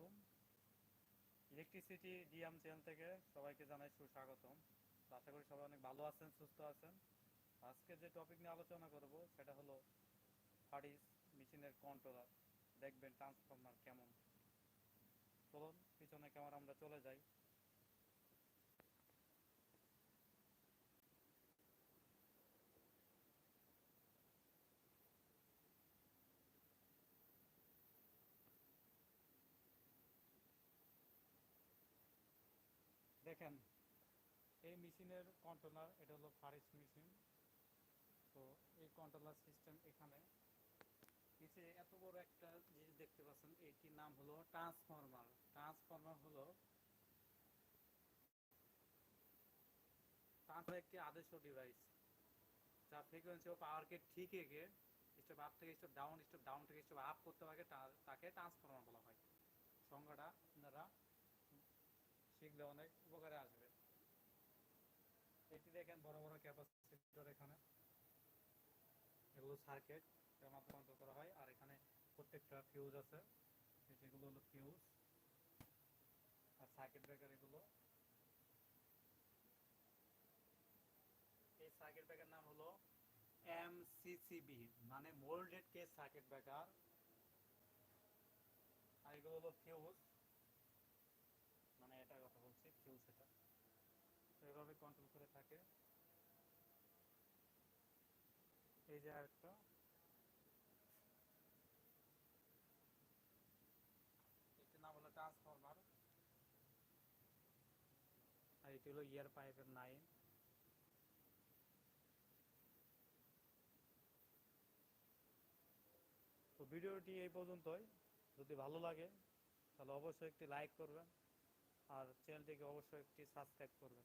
আলাইকুম। Electricity DM channel থেকে সবাইকে জানাই সুস্বাগতম। আশা করি সবাই অনেক ভালো আছেন, সুস্থ আছেন। আজকে যে টপিক নিয়ে আলোচনা করব সেটা হলো হারিস মেশিনের কন্ট্রোলার দেখবেন ট্রান্সফরমার কেমন। চলুন, পিছনে ক্যামেরা আমরা চলে যাই। দেখেন, এই মেশিনের কন্ট্রোলার এটা হলো ফারিস মেশিন তো এই কন্ট্রোলার সিস্টেম এখানে, নিচে এত বড় একটা জিনিস দেখতে পাচ্ছেন, এটির নাম হলো ট্রান্সফরমার ট্রান্সফরমার হলো একটি আদর্শ ডিভাইস যা ফ্রিকোয়েন্সি ও পাওয়ারকে ঠিক রেখে স্টেপ আপ থেকে স্টেপ ডাউন স্টেপ ডাউন থেকে স্টেপ আপ করতে পারে তাকে ট্রান্সফরমার বলা হয়। সংজ্ঞাটা শিখলে অনেক উপকারে আসবে। এটি দেখেন বড় বড় ক্যাপাসিটর এখানে। এগুলো সার্কিট এর মাধ্যমে করা হয়। আর এখানে প্রত্যেকটা ফিউজ আছে। যেগুলো হলো ফিউজ আর সার্কিট ব্রেকার এগুলো। এই সার্কিট ব্রেকার নাম হলো এমসিসিবি মানে মোল্ডেড কেস সার্কিট ব্রেকার আর এগুলো হলো ফিউজ মানে এটার কথা বলছি ফিউজ এটা তো এভাবে কন্ট্রোল করে থাকে। এই যে আরেকটা। তো ভিডিওটি এই পর্যন্তই। যদি ভালো লাগে, তাহলে অবশ্যই একটি লাইক করবেন। আর চ্যানেলটিকে অবশ্যই একটি সাবস্ক্রাইব করবেন।